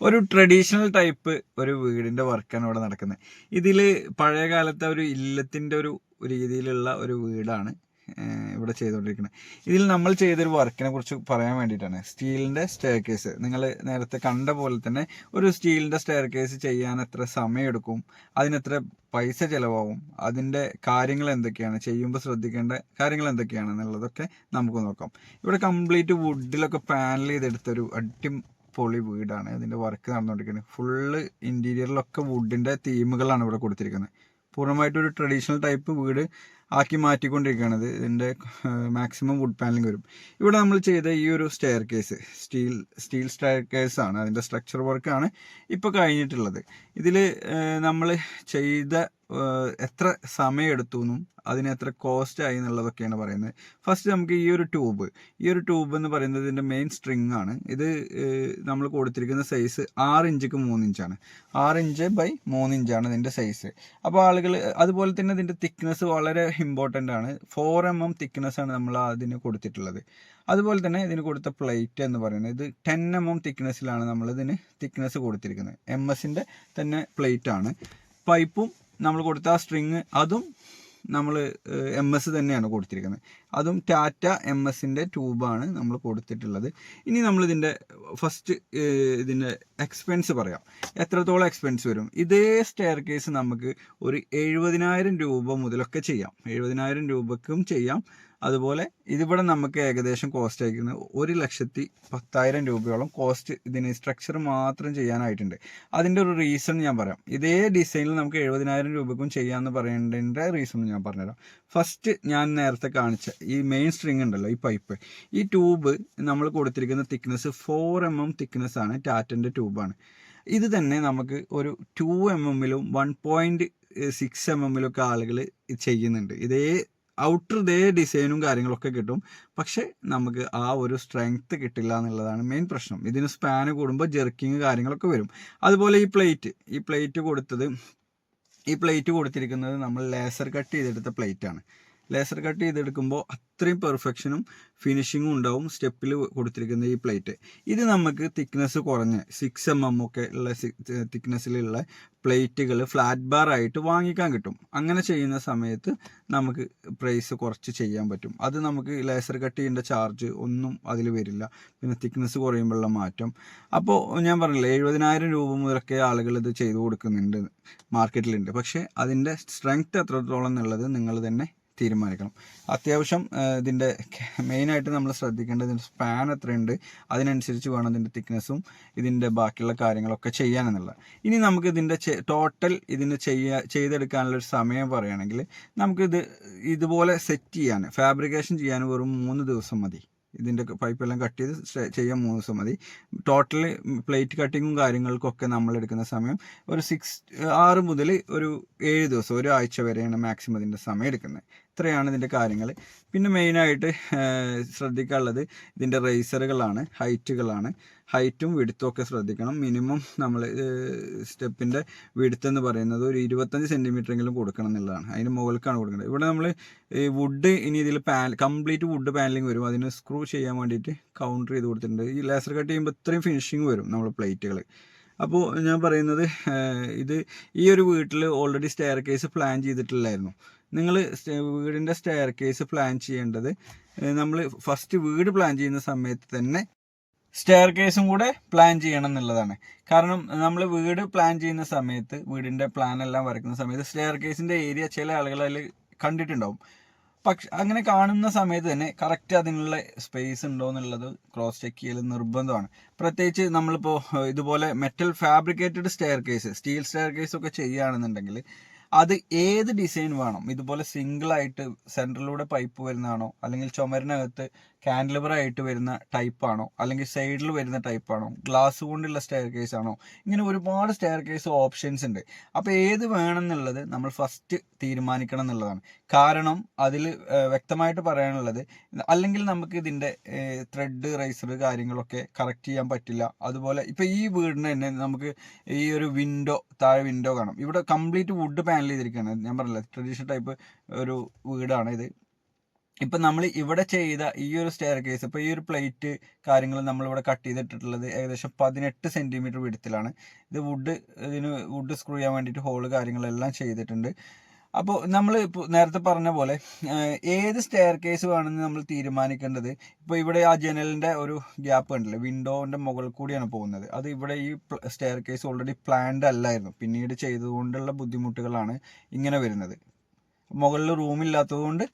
ഒരു traditional type ഒരു വീടിന്റെ വർക്കാണ് ഇവിടെ നടക്കുന്നത്. ഇതിൽ പഴയ കാലത്തെ ഒരു ഇല്ലത്തിന്റെ ഒരു രീതിയിലുള്ള ഒരു വീടാണ് ഇവിടെ ചെയ്തുകൊണ്ടിരിക്കുന്നത്. ഇതിൽ നമ്മൾ ചെയ്തൊരു വർക്കിനെ കുറിച്ച് പറയാൻ വേണ്ടിയിട്ടാണ്. സ്റ്റീലിന്റെ സ്റ്റെയർ കേസ് നിങ്ങൾ നേരത്തെ കണ്ട പോലെ തന്നെ ഒരു സ്റ്റീലിന്റെ സ്റ്റെയർ കേസ് ചെയ്യാൻ എത്ര സമയമെടുക്കും അതിനെത്ര പൈസ ചിലവാകും അതിന്റെ കാര്യങ്ങൾ എന്തൊക്കെയാണ് ചെയ്യുമ്പോൾ ശ്രദ്ധിക്കേണ്ട കാര്യങ്ങൾ എന്തൊക്കെയാണ് എന്നുള്ളതൊക്കെ നമുക്ക് നോക്കാം. ഇവിടെ കംപ്ലീറ്റ് വുഡിലൊക്കെ പാനൽ ചെയ്തെടുത്തൊരു അടി പൊളി വീടാണ്. അതിന്റെ വർക്ക് നടന്നുകൊണ്ടിരിക്കുന്നത് ഫുള്ള് ഇന്റീരിയറിലൊക്കെ വുഡിന്റെ തീമുകളാണ് ഇവിടെ കൊടുത്തിരിക്കുന്നത്. പൂർണമായിട്ടും ഒരു ട്രഡീഷണൽ ടൈപ്പ് വീട് ആക്കി മാറ്റിക്കൊണ്ടിരിക്കുകയാണ് ഇതിന്റെ മാക്സിമം വുഡ് പാനലിംഗ് വരും. ഇവിടെ നമ്മൾ ചെയ്ത ഈ ഒരു staircase steel steel staircase ആണ് അതിന്റെ സ്ട്രക്ചർ വർക്കാണ് ഇപ്പോൾ കഴിഞ്ഞിട്ടുള്ളത് ഇതിൽ നമ്മൾ ചെയ്ത എത്ര സമയം എടുത്തു എന്നും അതിന് എത്ര കോസ്റ്റ് ആയി എന്നുള്ളതൊക്കെയാണ് പറയുന്നത്. ഫസ്റ്റ് നമുക്ക് ഈ ഒരു ട്യൂബ് ഈ ഒരു ട്യൂബ് എന്ന് പറയുന്നത് ഇതിന്റെ മെയിൻ സ്ട്രിങ് ആണ്. ഇത് നമ്മൾ കൊടുത്തിരിക്കുന്ന സൈസ് ആറ് ഇഞ്ചിക്ക് മൂന്ന് ഇഞ്ചാണ് ആറ് ഇഞ്ച് ബൈ മൂന്ന് ഇഞ്ചാണ് ഇതിന്റെ സൈസ് അപ്പോൾ ആളുകൾ അതുപോലെ തന്നെ ഇതിന്റെ തിക്നെസ് വളരെ ഇമ്പോർട്ടന്റ് ആണ്. ഫോർ എം എം തിക്നെസ് ആണ് നമ്മൾ അതിന് കൊടുത്തിട്ടുള്ളത്. അതുപോലെ തന്നെ ഇതിന് കൊടുത്ത പ്ലേറ്റ് എന്ന് പറയുന്നത് ഇത് ടെൻ എം എം തിക്നെസ്സിലാണ് നമ്മൾ ഇതിന് തിക്നെസ് കൊടുത്തിരിക്കുന്നത്. എം എസിന്റെ തന്നെ പ്ലേറ്റ് ആണ്. പൈപ്പും നമ്മൾ കൊടുത്ത ആ സ്ട്രിങ് അതും നമ്മൾ എം എസ് തന്നെയാണ് കൊടുത്തിരിക്കുന്നത്. അതും ടാറ്റ എം എസിന്റെ ട്യൂബാണ് നമ്മൾ കൊടുത്തിട്ടുള്ളത്. ഇനി നമ്മളിതിന്റെ ഫസ്റ്റ് ഇതിന്റെ എക്സ്പെൻസ് പറയാം. എത്രത്തോളം എക്സ്പെൻസ് വരും? ഇതേ സ്റ്റെയർ കേസ് നമുക്ക് ഒരു എഴുപതിനായിരം രൂപ മുതലൊക്കെ ചെയ്യാം. എഴുപതിനായിരം രൂപക്കും ചെയ്യാം. അതുപോലെ ഇതിവിടെ നമുക്ക് ഏകദേശം കോസ്റ്റ് അയക്കുന്നത് ഒരു ലക്ഷത്തി പത്തായിരം രൂപയോളം കോസ്റ്റ് ഇതിന് സ്ട്രക്ചർ മാത്രം ചെയ്യാനായിട്ടുണ്ട്. അതിന്റെ ഒരു റീസൺ ഞാൻ പറയാം. ഇതേ ഡിസൈനിൽ നമുക്ക് എഴുപതിനായിരം രൂപക്കും ചെയ്യാമെന്ന് പറയേണ്ടതിന്റെ റീസൺ ഞാൻ പറഞ്ഞുതരാം. ഫസ്റ്റ് ഞാൻ നേരത്തെ കാണിച്ച ഈ മെയിൻ സ്ട്രിങ് ഉണ്ടല്ലോ ഈ പൈപ്പ് ഈ ട്യൂബ് നമ്മൾ കൊടുത്തിരിക്കുന്ന thickness four M M thickness ആണ് ടാറ്റന്റെ ട്യൂബാണ് ഇത് തന്നെ നമുക്ക് ഒരു ടു എം എമ്മിലും വൺ പോയിന്റ് സിക്സ് എം എമ്മിലൊക്കെ ആളുകൾ ചെയ്യുന്നുണ്ട്. ഇതേ ഔട്ടർ ഡേ ഡിസൈനും കാര്യങ്ങളൊക്കെ കിട്ടും. പക്ഷെ നമുക്ക് ആ ഒരു സ്ട്രെങ്ത് കിട്ടില്ല എന്നുള്ളതാണ് മെയിൻ പ്രശ്നം. ഇതിന് സ്പാന് കൂടുമ്പോൾ ജെർക്കിങ് കാര്യങ്ങളൊക്കെ വരും. അതുപോലെ ഈ പ്ലേറ്റ് ഈ പ്ലേറ്റ് കൊടുത്തത് ഈ പ്ലേറ്റ് കൊടുത്തിരിക്കുന്നത് നമ്മൾ ലേസർ കട്ട് ചെയ്തെടുത്ത പ്ലേറ്റ് ആണ്. ലേസർ കട്ട് ചെയ്തെടുക്കുമ്പോൾ അത്രയും പെർഫെക്ഷനും ഫിനിഷിങ്ങും ഉണ്ടാവും സ്റ്റെപ്പിൽ കൊടുത്തിരിക്കുന്ന ഈ പ്ലേറ്റ്. ഇത് നമുക്ക് തിക്നെസ് കുറഞ്ഞ് സിക്സ് എം എം ഒക്കെ ഉള്ള തിക്നെസ്സിലുള്ള പ്ലേറ്റുകൾ ഫ്ലാറ്റ് ബാർ ആയിട്ട് വാങ്ങിക്കാൻ കിട്ടും. അങ്ങനെ ചെയ്യുന്ന സമയത്ത് നമുക്ക് പ്രൈസ് കുറച്ച് ചെയ്യാൻ പറ്റും. അത് നമുക്ക് ലേസർ കട്ട് ചെയ്യേണ്ട ചാർജ് ഒന്നും അതിൽ വരില്ല. പിന്നെ തിക്നെസ് കുറയുമ്പോഴുള്ള മാറ്റം. അപ്പോൾ ഞാൻ പറഞ്ഞില്ല എഴുപതിനായിരം രൂപ മുതലൊക്കെ ആളുകൾ ഇത് ചെയ്തു കൊടുക്കുന്നുണ്ട് മാർക്കറ്റിലുണ്ട് പക്ഷേ അതിന്റെ സ്ട്രെങ്ത് എത്രത്തോളം എന്നുള്ളത് നിങ്ങൾ തന്നെ തീരുമാനിക്കണം. അത്യാവശ്യം ഇതിന്റെ മെയിനായിട്ട് നമ്മൾ ശ്രദ്ധിക്കേണ്ടത് ഇതിന്റെ സ്പാൻ എത്രയുണ്ട് അതിനനുസരിച്ച് വേണം ഇതിന്റെ തിക്നെസ്സും ഇതിന്റെ ബാക്കിയുള്ള കാര്യങ്ങളൊക്കെ ചെയ്യാനെന്നുള്ളത്. ഇനി നമുക്ക് ഇതിന്റെ ടോട്ടൽ ഇതിന് ചെയ്യാ ചെയ്തെടുക്കാനുള്ള ഒരു സമയം പറയുകയാണെങ്കിൽ നമുക്കിത് ഇതുപോലെ സെറ്റ് ചെയ്യാൻ ഫാബ്രിക്കേഷൻ ചെയ്യാൻ വെറും മൂന്ന് ദിവസം മതി. ഇതിന്റെ പൈപ്പെല്ലാം കട്ട് ചെയ്ത് ചെയ്യാൻ മൂന്ന് ദിവസം മതി. ടോട്ടൽ പ്ലേറ്റ് കട്ടിങ്ങും കാര്യങ്ങൾക്കൊക്കെ നമ്മൾ എടുക്കുന്ന സമയം ഒരു സിക്സ് ആറ് മുതൽ ഒരു ഏഴ് ദിവസം ഒരു ആഴ്ച വരെയാണ് മാക്സിമം ഇതിന്റെ സമയം എടുക്കുന്നത്. ഇത്രയാണ് ഇതിന്റെ കാര്യങ്ങൾ. പിന്നെ മെയിനായിട്ട് ശ്രദ്ധിക്കാനുള്ളത് ഇതിന്റെ റേസറുകളാണ് ഹൈറ്റുകളാണ് ഹൈറ്റും വിടുത്തും ഒക്കെ ശ്രദ്ധിക്കണം. മിനിമം നമ്മൾ സ്റ്റെപ്പിന്റെ വിടുത്ത് എന്ന് പറയുന്നത് ഒരു ഇരുപത്തഞ്ച് സെന്റിമീറ്റർ എങ്കിലും കൊടുക്കണം എന്നുള്ളതാണ്. അതിന് മുകൾക്കാണ് കൊടുക്കേണ്ടത്. ഇവിടെ നമ്മൾ ഈ വുഡ് ഇനി ഇതിൽ പാൻ കംപ്ലീറ്റ് വുഡ് പാനലിങ് വരും. അതിന് സ്ക്രൂ ചെയ്യാൻ വേണ്ടിയിട്ട് കൗണ്ടർ ചെയ്ത് കൊടുത്തിട്ടുണ്ട്. ഈ ലേസർ കട്ട് ചെയ്യുമ്പോൾ ഇത്രയും ഫിനിഷിങ് വരും നമ്മൾ പ്ലേറ്റുകൾ അപ്പോൾ ഞാൻ പറയുന്നത് ഇത് ഈ ഒരു വീട്ടിൽ ഓൾറെഡി സ്റ്റെയർ കേസ് പ്ലാൻ ചെയ്തിട്ടില്ലായിരുന്നു. നിങ്ങൾ വീടിന്റെ സ്റ്റെയർ കേസ് പ്ലാൻ ചെയ്യേണ്ടത് നമ്മൾ ഫസ്റ്റ് വീട് പ്ലാൻ ചെയ്യുന്ന സമയത്ത് തന്നെ സ്റ്റെയർ കേസും കൂടെ പ്ലാൻ ചെയ്യണം എന്നുള്ളതാണ്. കാരണം നമ്മൾ വീട് പ്ലാൻ ചെയ്യുന്ന സമയത്ത് വീടിന്റെ പ്ലാൻ എല്ലാം വരയ്ക്കുന്ന സമയത്ത് സ്റ്റെയർ കേസിന്റെ ഏരിയ ചില ആളുകൾ അതിൽ കണ്ടിട്ടുണ്ടാവും. പക്ഷെ അങ്ങനെ കാണുന്ന സമയത്ത് തന്നെ കറക്റ്റ് അതിനുള്ള സ്പേസ് ഉണ്ടോ എന്നുള്ളത് ക്രോസ് ചെക്ക് ചെയ്യൽ നിർബന്ധമാണ്. പ്രത്യേകിച്ച് നമ്മളിപ്പോൾ ഇതുപോലെ metal fabricated staircase steel staircase ഒക്കെ ചെയ്യുകയാണെന്നുണ്ടെങ്കിൽ അത് ഏത് ഡിസൈൻ വേണം? ഇതുപോലെ സിംഗിളായിട്ട് സെൻട്രലിലൂടെ പൈപ്പ് വരുന്നതാണോ? അല്ലെങ്കിൽ ചുമരിനകത്ത് കാൻഡിലിവർ ആയിട്ട് വരുന്ന ടൈപ്പ് ആണോ? അല്ലെങ്കിൽ സൈഡിൽ വരുന്ന ടൈപ്പ് ആണോ? ഗ്ലാസ് കൊണ്ടുള്ള സ്റ്റെയർ കേസ് ആണോ? ഇങ്ങനെ ഒരുപാട് സ്റ്റെയർ കേസ് ഓപ്ഷൻസ് ഉണ്ട്. അപ്പോൾ ഏത് വേണം എന്നുള്ളത് നമ്മൾ ഫസ്റ്റ് തീരുമാനിക്കണം എന്നുള്ളതാണ്. കാരണം അതിൽ വ്യക്തമായിട്ട് പറയാനുള്ളത് അല്ലെങ്കിൽ നമുക്ക് ഇതിന്റെ ത്രെഡ് റൈസർ കാര്യങ്ങളൊക്കെ കറക്റ്റ് ചെയ്യാൻ പറ്റില്ല. അതുപോലെ ഇപ്പോൾ ഈ വീടിന് തന്നെ നമുക്ക് ഈ ഒരു വിൻഡോ താഴെ വിൻഡോ കാണാം. ഇവിടെ കംപ്ലീറ്റ് വുഡ് പാനൽ ചെയ്തിരിക്കുകയാണ്. ഞാൻ പറഞ്ഞില്ല ട്രഡീഷണൽ ടൈപ്പ് ഒരു വീടാണ് ഇത്. ഇപ്പം നമ്മൾ ഇവിടെ ചെയ്ത ഈ ഒരു സ്റ്റെയർ കേസ് ഇപ്പോൾ ഈ ഒരു പ്ലേറ്റ് കാര്യങ്ങൾ നമ്മളിവിടെ കട്ട് ചെയ്തിട്ടുള്ളത് ഏകദേശം പതിനെട്ട് സെന്റിമീറ്റർ വിടത്തിലാണ് ഇത് വുഡ് ഇതിന് വുഡ് സ്ക്രൂ ചെയ്യാൻ വേണ്ടിയിട്ട് ഹോൾ കാര്യങ്ങളെല്ലാം ചെയ്തിട്ടുണ്ട്. അപ്പോൾ നമ്മൾ നേരത്തെ പറഞ്ഞ പോലെ ഏത് സ്റ്റെയർ കേസ് വേണമെന്ന് നമ്മൾ തീരുമാനിക്കേണ്ടത്? ഇപ്പോൾ ഇവിടെ ആ ജനലിന്റെ ഒരു ഗ്യാപ്പ് കണ്ടില്ലേ? വിൻഡോന്റെ മുകളിൽ കൂടിയാണ് പോകുന്നത്. അത് ഇവിടെ ഈ സ്റ്റെയർ കേസ് ഓൾറെഡി പ്ലാൻഡ് അല്ലായിരുന്നു. പിന്നീട് ചെയ്തുകൊണ്ടുള്ള ബുദ്ധിമുട്ടുകളാണ് ഇങ്ങനെ വരുന്നത്. മുകളിൽ റൂമില്ലാത്തത് കൊണ്ട്